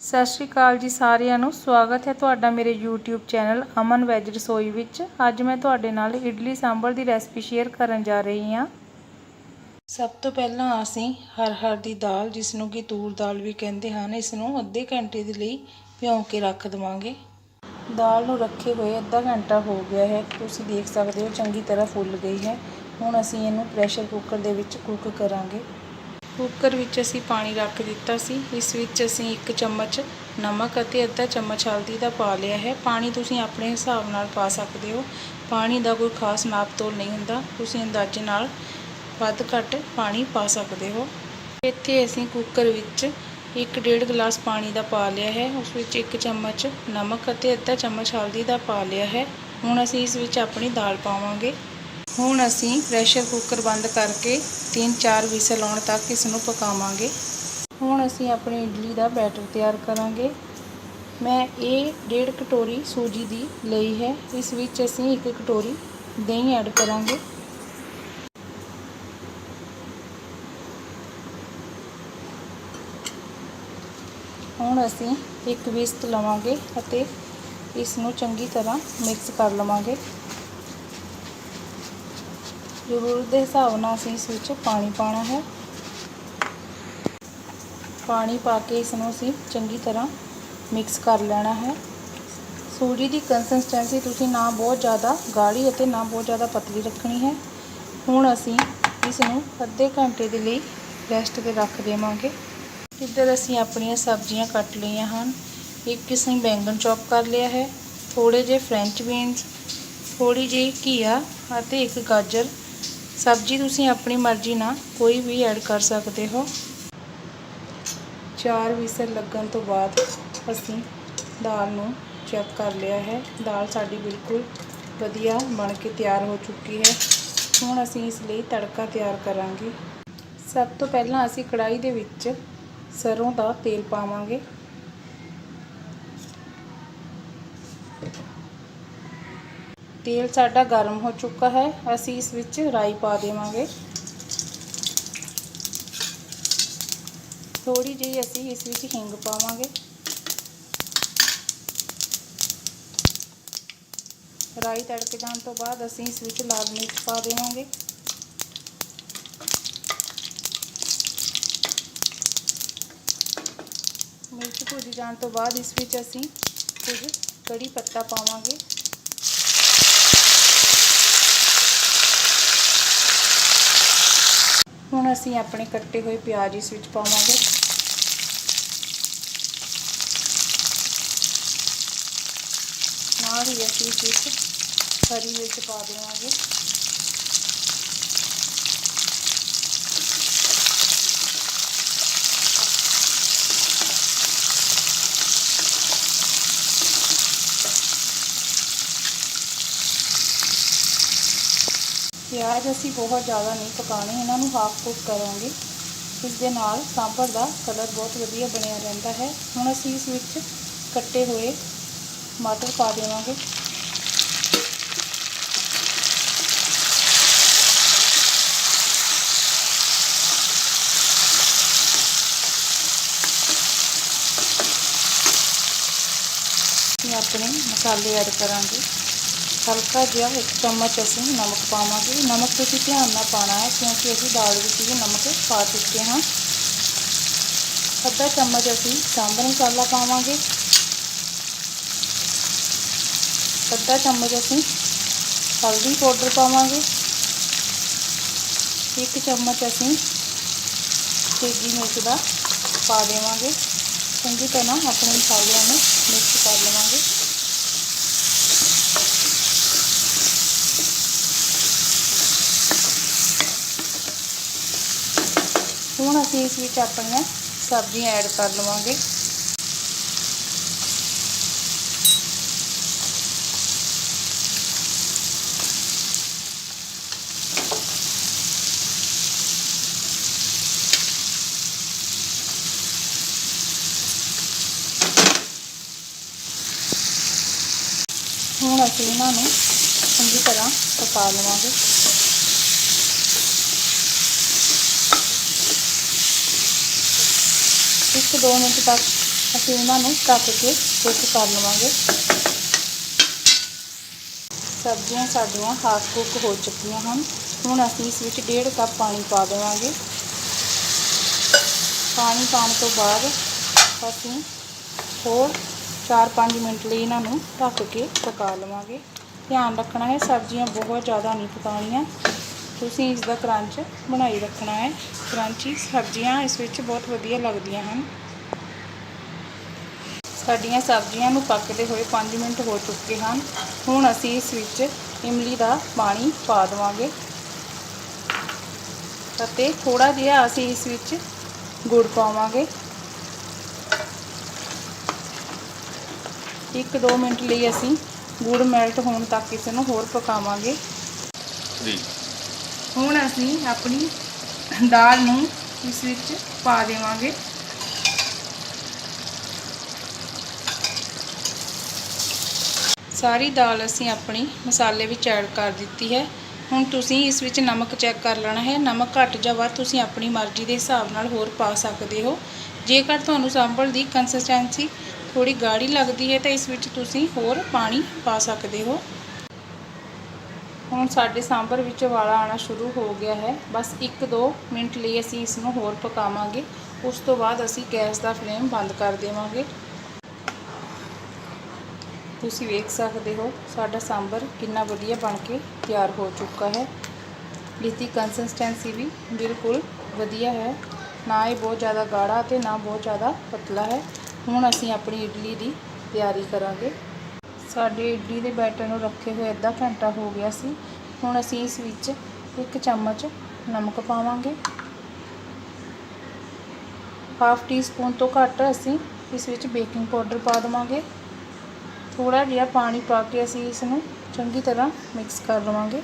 ਸਤਿ ਸ਼੍ਰੀ ਅਕਾਲ ਜੀ ਸਾਰਿਆਂ ਨੂੰ। ਸਵਾਗਤ ਹੈ ਤੁਹਾਡਾ ਮੇਰੇ YouTube ਚੈਨਲ ਅਮਨ ਵੈਜ ਰਸੋਈ ਵਿੱਚ। ਅੱਜ ਮੈਂ ਤੁਹਾਡੇ ਨਾਲ ਇਡਲੀ ਸਾਂਬਰ ਦੀ ਰੈਸਪੀ ਸ਼ੇਅਰ ਕਰਨ ਜਾ ਰਹੀ ਹਾਂ। ਸਭ ਤੋਂ ਪਹਿਲਾਂ ਅਸੀਂ ਹਰ ਹਰ ਦੀ ਦਾਲ ਜਿਸ ਨੂੰ ਕਿ ਤੂਰ ਦਾਲ ਵੀ ਕਹਿੰਦੇ ਹਨ ਇਸ ਨੂੰ ਅੱਧੇ ਘੰਟੇ ਦੇ ਲਈ ਭਿਉਂ ਕੇ ਰੱਖ ਦਵਾਂਗੇ। ਦਾਲ ਨੂੰ ਰੱਖੇ ਹੋਏ ਅੱਧਾ ਘੰਟਾ ਹੋ ਗਿਆ ਹੈ। ਤੁਸੀਂ ਦੇਖ ਸਕਦੇ ਹੋ ਚੰਗੀ ਤਰ੍ਹਾਂ ਫੁੱਲ ਗਈ ਹੈ। ਹੁਣ ਅਸੀਂ ਇਹਨੂੰ ਪ੍ਰੈਸ਼ਰ ਕੁੱਕਰ ਦੇ ਵਿੱਚ ਕੁੱਕ ਕਰਾਂਗੇ। ਕੁੱਕਰ ਵਿੱਚ ਅਸੀਂ ਪਾਣੀ ਰੱਖ ਦਿੱਤਾ ਸੀ। ਇਸ ਵਿੱਚ ਅਸੀਂ ਇੱਕ ਚਮਚ ਨਮਕ ਅਤੇ ਅੱਧਾ ਚਮਚ ਹਲਦੀ ਦਾ ਪਾ ਲਿਆ ਹੈ। ਪਾਣੀ ਤੁਸੀਂ ਆਪਣੇ ਹਿਸਾਬ ਨਾਲ ਪਾ ਸਕਦੇ ਹੋ। ਪਾਣੀ ਦਾ ਕੋਈ ਖਾਸ ਨਾਪ ਤੋਲ ਨਹੀਂ ਹੁੰਦਾ। ਤੁਸੀਂ ਅੰਦਾਜ਼ੇ ਨਾਲ ਵੱਧ ਘੱਟ ਪਾਣੀ ਪਾ ਸਕਦੇ ਹੋ। ਇੱਥੇ ਅਸੀਂ ਕੁੱਕਰ ਵਿੱਚ ਇੱਕ ਡੇਢ ਗਲਾਸ ਪਾਣੀ ਦਾ ਪਾ ਲਿਆ ਹੈ। ਉਸ ਵਿੱਚ ਇੱਕ ਚਮਚ ਨਮਕ ਅਤੇ ਅੱਧਾ ਚਮਚ ਹਲਦੀ ਦਾ ਪਾ ਲਿਆ ਹੈ। ਹੁਣ ਅਸੀਂ ਇਸ ਵਿੱਚ ਆਪਣੀ ਦਾਲ ਪਾਵਾਂਗੇ। ਹੁਣ ਅਸੀਂ ਪ੍ਰੈਸ਼ਰ ਕੁੱਕਰ ਬੰਦ ਕਰਕੇ 3-4 ਵਿਸਲ ਆਉਣ ਤੱਕ ਇਸ ਨੂੰ ਪਕਾਵਾਂਗੇ। ਹੁਣ ਅਸੀਂ ਆਪਣੀ ਇਡਲੀ ਦਾ ਬੈਟਰ ਤਿਆਰ ਕਰਾਂਗੇ। ਮੈਂ ਇਹ ਡੇਢ ਕਟੋਰੀ ਸੂਜੀ ਦੀ ਲਈ ਹੈ। ਇਸ ਵਿੱਚ ਅਸੀਂ ਇੱਕ ਕਟੋਰੀ ਦਹੀਂ ਐਡ ਕਰਾਂਗੇ। ਹੁਣ ਅਸੀਂ ਇੱਕ ਵਿਸਤ ਲਵਾਂਗੇ ਅਤੇ ਇਸ ਨੂੰ ਚੰਗੀ ਤਰ੍ਹਾਂ ਮਿਕਸ ਕਰ ਲਵਾਂਗੇ। ਜ਼ਰੂਰਤ ਦੇ ਹਿਸਾਬ ਨਾਲ ਅਸੀਂ ਇਸ ਵਿੱਚ ਪਾਣੀ ਪਾਣਾ ਹੈ। ਪਾਣੀ ਪਾ ਕੇ ਇਸ ਨੂੰ ਅਸੀਂ ਚੰਗੀ ਤਰ੍ਹਾਂ ਮਿਕਸ ਕਰ ਲੈਣਾ ਹੈ। ਸੂਜੀ ਦੀ ਕੰਸਿਸਟੈਂਸੀ ਤੁਸੀਂ ਨਾ ਬਹੁਤ ਜ਼ਿਆਦਾ ਗਾੜੀ ਅਤੇ ਨਾ ਬਹੁਤ ਜ਼ਿਆਦਾ ਪਤਲੀ ਰੱਖਣੀ ਹੈ। ਹੁਣ ਅਸੀਂ ਇਸ ਨੂੰ ਅੱਧੇ ਘੰਟੇ ਦੇ ਲਈ ਰੈਸਟ ਤੇ ਰੱਖ ਦੇਵਾਂਗੇ। ਇੱਧਰ ਅਸੀਂ ਆਪਣੀਆਂ ਸਬਜ਼ੀਆਂ ਕੱਟ ਲਈਆਂ ਹਨ। ਇੱਕ ਅਸੀਂ ਬੈਂਗਣ ਚੌਪ ਕਰ ਲਿਆ ਹੈ। ਥੋੜੇ ਜਿਹੇ ਫ੍ਰੈਂਚ ਬੀਨਸ ਥੋੜੀ ਜਿਹੀ ਘੀਆ ਅਤੇ ਇੱਕ ਗਾਜਰ ਸਬਜ਼ੀ ਤੁਸੀਂ ਆਪਣੀ ਮਰਜ਼ੀ ਨਾਲ ਕੋਈ ਵੀ ਐਡ ਕਰ ਸਕਦੇ ਹੋ। ਚਾਰ ਵਿਸਲ ਲੱਗਣ ਤੋਂ ਬਾਅਦ ਅਸੀਂ ਦਾਲ ਨੂੰ ਚੈੱਕ ਕਰ ਲਿਆ ਹੈ। ਦਾਲ ਸਾਡੀ ਬਿਲਕੁਲ ਵਧੀਆ ਬਣ ਕੇ ਤਿਆਰ ਹੋ ਚੁੱਕੀ ਹੈ। ਹੁਣ ਅਸੀਂ ਇਸ ਲਈ ਤੜਕਾ ਤਿਆਰ ਕਰਾਂਗੇ। ਸਭ ਤੋਂ ਪਹਿਲਾਂ ਅਸੀਂ ਕੜਾਈ ਦੇ ਵਿੱਚ ਸਰੋਂ ਦਾ ਤੇਲ ਪਾਵਾਂਗੇ। ਤੇਲ ਸਾਡਾ ਗਰਮ ਹੋ ਚੁੱਕਾ ਹੈ। ਅਸੀਂ ਇਸ ਵਿੱਚ ਰਾਈ ਪਾ ਦੇਵਾਂਗੇ। ਥੋੜੀ ਜਿਹੀ ਅਸੀਂ ਇਸ ਵਿੱਚ ਹਿੰਗ ਪਾਵਾਂਗੇ। ਰਾਈ ਤੜਕ ਜਾਣ ਤੋਂ ਬਾਅਦ ਅਸੀਂ ਇਸ ਵਿੱਚ ਲਾਲ ਮਿਰਚ ਪਾ ਦੇਵਾਂਗੇ। ਮਿਰਚ ਭੁੱਜ ਜਾਣ ਤੋਂ ਬਾਅਦ ਇਸ ਵਿੱਚ ਅਸੀਂ ਕੁਝ ਕੜੀ ਪੱਤਾ ਪਾਵਾਂਗੇ। ਹੁਣ ਅਸੀਂ ਆਪਣੇ ਕੱਟੇ ਹੋਏ ਪਿਆਜ਼ ਇਸ ਵਿੱਚ ਪਾਵਾਂਗੇ। ਨਾਲ ਹੀ ਅਸੀਂ ਇਸ ਵਿੱਚ ਹਰੀ ਮਿਰਚ ਪਾ ਦੇਵਾਂਗੇ। ਪਿਆਜ਼ ਅਸੀਂ ਬਹੁਤ ਜ਼ਿਆਦਾ ਨਹੀਂ ਪਕਾਣੇ ਇਹਨਾਂ ਨੂੰ ਹਾਫ ਕੁੱਕ ਕਰਾਂਗੇ। ਇਸ ਦੇ ਨਾਲ ਸਾਂਭਰ ਦਾ ਕਲਰ ਬਹੁਤ ਵਧੀਆ ਬਣਿਆ ਰਹਿੰਦਾ ਹੈ। ਹੁਣ ਅਸੀਂ ਇਸ ਵਿੱਚ ਕੱਟੇ ਹੋਏ ਟਮਾਟਰ ਪਾ ਦੇਵਾਂਗੇ। ਅਸੀਂ ਆਪਣੇ ਮਸਾਲੇ ਐਡ ਕਰਾਂਗੇ। ਹਲਕਾ ਜਿਹਾ ਇੱਕ ਚਮਚ ਅਸੀਂ ਨਮਕ ਪਾਵਾਂਗੇ। ਨਮਕ ਤੁਸੀਂ ਧਿਆਨ ਨਾਲ ਪਾਣਾ ਹੈ, ਕਿਉਂਕਿ ਅਸੀਂ ਦਾਲ ਵਿੱਚ ਵੀ ਨਮਕ ਪਾ ਚੁੱਕੇ ਹਾਂ। ਅੱਧਾ ਚਮਚ ਅਸੀਂ ਸਾਂਬਰ ਮਸਾਲਾ ਪਾਵਾਂਗੇ। ਅੱਧਾ ਚਮਚ ਅਸੀਂ ਹਲਦੀ ਪਾਊਡਰ ਪਾਵਾਂਗੇ। ਇੱਕ ਚਮਚ ਅਸੀਂ ਤੇਜੀ ਮਿਰਚ ਦਾ ਪਾ ਦੇਵਾਂਗੇ। ਚੰਗੀ ਤਰ੍ਹਾਂ ਆਪਣੇ ਮਸਾਲਿਆਂ ਨੂੰ ਮਿਕਸ ਕਰ ਲਵਾਂਗੇ। ਹੁਣ ਅਸੀਂ ਇਸ ਵਿੱਚ ਆਪਣੀਆਂ ਸਬਜ਼ੀਆਂ ਐਡ ਕਰ ਲਵਾਂਗੇ। ਹੁਣ ਅਸੀਂ ਇਹਨਾਂ ਨੂੰ ਚੰਗੀ ਤਰ੍ਹਾਂ ਪਕਾ ਲਵਾਂਗੇ। ਇੱਕ, ਦੋ ਮਿੰਟ ਤੱਕ ਅਸੀਂ ਅਸੀਂ ਇਹਨਾਂ ਨੂੰ ਢੱਕ ਕੇ ਕੁੱਕ ਕਰ ਲਵਾਂਗੇ। ਸਬਜ਼ੀਆਂ ਸਾਡੀਆਂ ਹਾਫ ਕੁੱਕ ਹੋ ਚੁੱਕੀਆਂ ਹਨ। ਹੁਣ ਅਸੀਂ ਇਸ ਵਿੱਚ ਡੇਢ ਕੱਪ ਪਾਣੀ ਪਾ ਦੇਵਾਂਗੇ। ਪਾਣੀ ਪਾਉਣ ਤੋਂ ਬਾਅਦ ਅਸੀਂ ਹੋਰ 4-5 ਮਿੰਟ ਲਈ ਇਹਨਾਂ ਨੂੰ ਢੱਕ ਕੇ ਪਕਾ ਲਵਾਂਗੇ। ਧਿਆਨ ਰੱਖਣਾ ਹੈ, ਸਬਜ਼ੀਆਂ ਬਹੁਤ ਜ਼ਿਆਦਾ ਨਹੀਂ ਪਕਾਉਣੀਆਂ। ਤੁਸੀਂ ਇਸ ਦਾ ਕਰੰਚ ਬਣਾਈ ਰੱਖਣਾ ਹੈ। ਕਰੰਚੀ ਸਬਜ਼ੀਆਂ ਇਸ ਵਿੱਚ ਬਹੁਤ ਵਧੀਆ ਲੱਗਦੀਆਂ ਹਨ। ਸਾਡੀਆਂ ਸਬਜ਼ੀਆਂ ਨੂੰ ਪੱਕਦੇ ਹੋਏ 5 ਮਿੰਟ ਹੋ ਚੁੱਕੇ ਹਨ। ਹੁਣ ਅਸੀਂ ਇਸ ਵਿੱਚ ਇਮਲੀ ਦਾ ਪਾਣੀ ਪਾ ਦੇਵਾਂਗੇ। ਅਤੇ ਥੋੜਾ ਜਿਹਾ ਅਸੀਂ ਇਸ ਵਿੱਚ ਗੁੜ ਪਾਵਾਂਗੇ। 1-2 ਮਿੰਟ ਲਈ ਅਸੀਂ ਗੁੜ ਮੈਲਟ ਹੋਣ ਤੱਕ ਇਸ ਨੂੰ ਹੋਰ ਪਕਾਵਾਂਗੇ। ਜੀ। ਹੁਣ ਅਸੀਂ ਆਪਣੀ ਦਾਲ ਨੂੰ ਇਸ ਵਿੱਚ ਪਾ ਦੇਵਾਂਗੇ। ਸਾਰੀ ਦਾਲ ਅਸੀਂ ਆਪਣੀ ਮਸਾਲੇ ਵਿੱਚ ਐਡ ਕਰ ਦਿੱਤੀ ਹੈ। ਹੁਣ ਤੁਸੀਂ ਇਸ ਵਿੱਚ ਨਮਕ ਚੈੱਕ ਕਰ ਲੈਣਾ ਹੈ। ਨਮਕ ਘੱਟ ਜਾਂ ਵੱਧ ਤੁਸੀਂ ਆਪਣੀ ਮਰਜ਼ੀ ਦੇ ਹਿਸਾਬ ਨਾਲ ਹੋਰ ਪਾ ਸਕਦੇ ਹੋ। ਜੇਕਰ ਤੁਹਾਨੂੰ ਸਾਂਬਰ ਦੀ ਕੰਸਿਸਟੈਂਸੀ ਥੋੜੀ ਗਾੜੀ ਲੱਗਦੀ ਹੈ ਤਾਂ ਇਸ ਵਿੱਚ ਤੁਸੀਂ ਹੋਰ ਪਾਣੀ ਪਾ ਸਕਦੇ ਹੋ। ਹੁਣ ਸਾਡੇ ਸਾਂਬਰ ਵਿੱਚ ਵਾਲਾ ਆਣਾ ਸ਼ੁਰੂ ਹੋ ਗਿਆ ਹੈ। ਬਸ 1-2 ਮਿੰਟ ਲਈ ਅਸੀਂ ਇਸ ਨੂੰ ਹੋਰ ਪਕਾਵਾਂਗੇ। ਉਸ ਤੋਂ ਬਾਅਦ ਅਸੀਂ ਗੈਸ ਦਾ ਫਲੇਮ ਬੰਦ ਕਰ ਦੇਵਾਂਗੇ। ਤੁਸੀਂ ਵੇਖ ਸਕਦੇ ਹੋ ਸਾਡਾ ਸਾਂਬਰ ਕਿੰਨਾ ਵਧੀਆ ਬਣ ਕੇ ਤਿਆਰ ਹੋ ਚੁੱਕਾ ਹੈ। ਇਸ ਦੀ ਕੰਸਿਸਟੈਂਸੀ ਵੀ ਬਿਲਕੁਲ ਵਧੀਆ ਹੈ। ਨਾ ਇਹ ਬਹੁਤ ਜ਼ਿਆਦਾ ਗਾੜਾ ਤੇ ਨਾ ਬਹੁਤ ਜ਼ਿਆਦਾ ਪਤਲਾ ਹੈ। ਹੁਣ ਅਸੀਂ ਆਪਣੀ ਇਡਲੀ ਦੀ ਤਿਆਰੀ ਕਰਾਂਗੇ। ਸਾਡੇ ਇਡਲੀ ਦੇ ਬੈਟਰ ਨੂੰ ਰੱਖੇ ਹੋਏ ਅੱਧਾ ਘੰਟਾ ਹੋ ਗਿਆ ਸੀ। ਹੁਣ ਅਸੀਂ ਇਸ ਵਿੱਚ ਇੱਕ ਚਮਚ ਨਮਕ ਪਾਵਾਂਗੇ। ਹਾਫ ਟੀ ਸਪੂਨ ਤੋਂ ਘੱਟ ਅਸੀਂ ਇਸ ਵਿੱਚ ਬੇਕਿੰਗ ਪਾਊਡਰ ਪਾ ਦੇਵਾਂਗੇ। ਥੋੜਾ ਜਿਹਾ ਪਾਣੀ ਪਾ ਕੇ ਅਸੀਂ ਇਸ ਨੂੰ ਚੰਗੀ ਤਰ੍ਹਾਂ ਮਿਕਸ ਕਰ ਲਵਾਂਗੇ।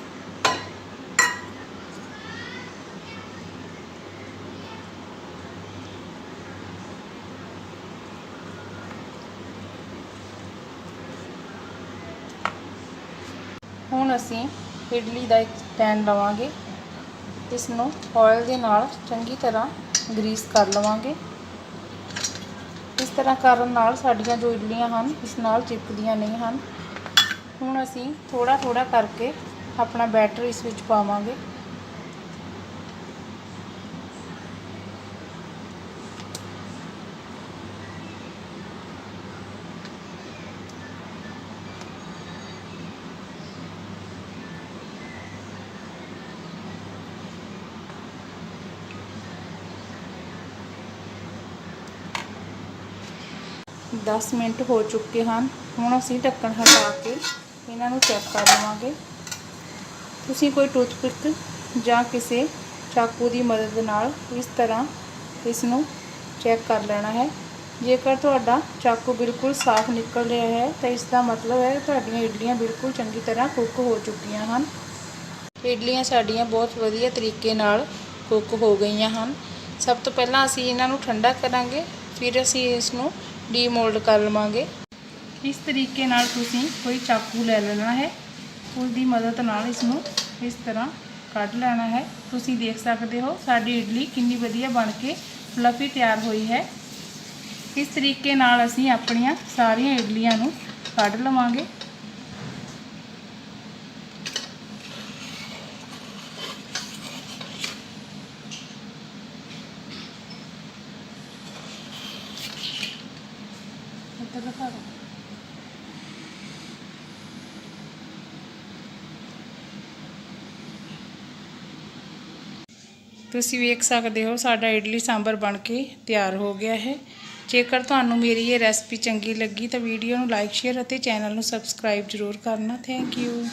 ਹੁਣ ਅਸੀਂ ਇਡਲੀ ਦਾ ਇੱਕ ਪੈਨ ਲਵਾਂਗੇ ਇਸ ਨੂੰ ਆਇਲ ਦੇ ਨਾਲ ਚੰਗੀ ਤਰ੍ਹਾਂ ਗਰੀਸ ਕਰ ਲਵਾਂਗੇ। ਇਸ ਤਰ੍ਹਾਂ ਕਰਨ ਨਾਲ ਸਾਡੀਆਂ ਜੋ ਇਡਲੀਆਂ ਹਨ, ਇਸ ਨਾਲ ਚਿਪਕਦੀਆਂ ਨਹੀਂ ਹਨ। ਹੁਣ ਅਸੀਂ ਥੋੜਾ ਥੋੜਾ ਕਰਕੇ ਆਪਣਾ ਬੈਟਰ ਇਸ ਵਿੱਚ ਪਾਵਾਂਗੇ। ਦਸ ਮਿੰਟ ਹੋ ਚੁੱਕੇ ਹਨ। ਹੁਣ ਅਸੀਂ ਢੱਕਣ ਹਟਾ ਕੇ ਇਹਨਾਂ ਨੂੰ ਚੈੱਕ ਕਰ ਲਵਾਂਗੇ। ਤੁਸੀਂ ਕੋਈ ਟੂਥਪਿਕ ਜਾਂ ਕਿਸੇ ਚਾਕੂ ਦੀ ਮਦਦ ਨਾਲ ਇਸ ਤਰ੍ਹਾਂ ਇਸ ਨੂੰ ਚੈੱਕ ਕਰ ਲੈਣਾ ਹੈ। ਜੇਕਰ ਤੁਹਾਡਾ ਚਾਕੂ ਬਿਲਕੁਲ ਸਾਫ਼ ਨਿਕਲ ਰਿਹਾ ਹੈ, ਤਾਂ ਇਸ ਦਾ ਮਤਲਬ ਹੈ ਤੁਹਾਡੀਆਂ ਇਡਲੀਆਂ ਬਿਲਕੁਲ ਚੰਗੀ ਤਰ੍ਹਾਂ ਕੁੱਕ ਹੋ ਚੁੱਕੀਆਂ ਹਨ। ਇਡਲੀਆਂ ਸਾਡੀਆਂ ਬਹੁਤ ਵਧੀਆ ਤਰੀਕੇ ਨਾਲ ਕੁੱਕ ਹੋ ਗਈਆਂ ਹਨ। ਸਭ ਤੋਂ ਪਹਿਲਾਂ ਅਸੀਂ ਇਹਨਾਂ ਨੂੰ ਠੰਡਾ ਕਰਾਂਗੇ, ਫਿਰ ਅਸੀਂ ਇਸ ਨੂੰ ਡੀਮੋਲਡ ਕਰ ਲਵਾਂਗੇ। ਇਸ ਤਰੀਕੇ ਨਾਲ ਤੁਸੀਂ ਕੋਈ ਚਾਕੂ ਲੈ ਲੈਣਾ ਹੈ। ਉਸ ਦੀ ਮਦਦ ਨਾਲ ਇਸ ਨੂੰ ਇਸ ਤਰ੍ਹਾਂ ਕੱਢ ਲੈਣਾ ਹੈ। ਤੁਸੀਂ ਦੇਖ ਸਕਦੇ ਹੋ, ਸਾਡੀ ਇਡਲੀ ਕਿੰਨੀ ਵਧੀਆ ਬਣ ਕੇ ਫਲਫੀ ਤਿਆਰ ਹੋਈ ਹੈ। ਇਸ ਤਰੀਕੇ ਨਾਲ ਅਸੀਂ ਆਪਣੀਆਂ ਸਾਰੀਆਂ ਇਡਲੀਆਂ ਨੂੰ ਕੱਢ ਲਵਾਂਗੇ ਇੱਧਰ ਦਿਖਾ ਦਿਓ ਤੁਸੀਂ ਵੇਖ ਸਕਦੇ ਹੋ, ਸਾਡਾ ਇਡਲੀ ਸਾਂਬਰ ਬਣ ਕੇ ਤਿਆਰ ਹੋ ਗਿਆ ਹੈ। ਜੇਕਰ ਤੁਹਾਨੂੰ ਮੇਰੀ ਇਹ ਰੈਸਪੀ ਚੰਗੀ ਲੱਗੀ ਤਾਂ ਵੀਡੀਓ ਨੂੰ ਲਾਈਕ ਸ਼ੇਅਰ ਅਤੇ ਚੈਨਲ ਨੂੰ ਸਬਸਕ੍ਰਾਈਬ ਜ਼ਰੂਰ ਕਰਨਾ। Thank you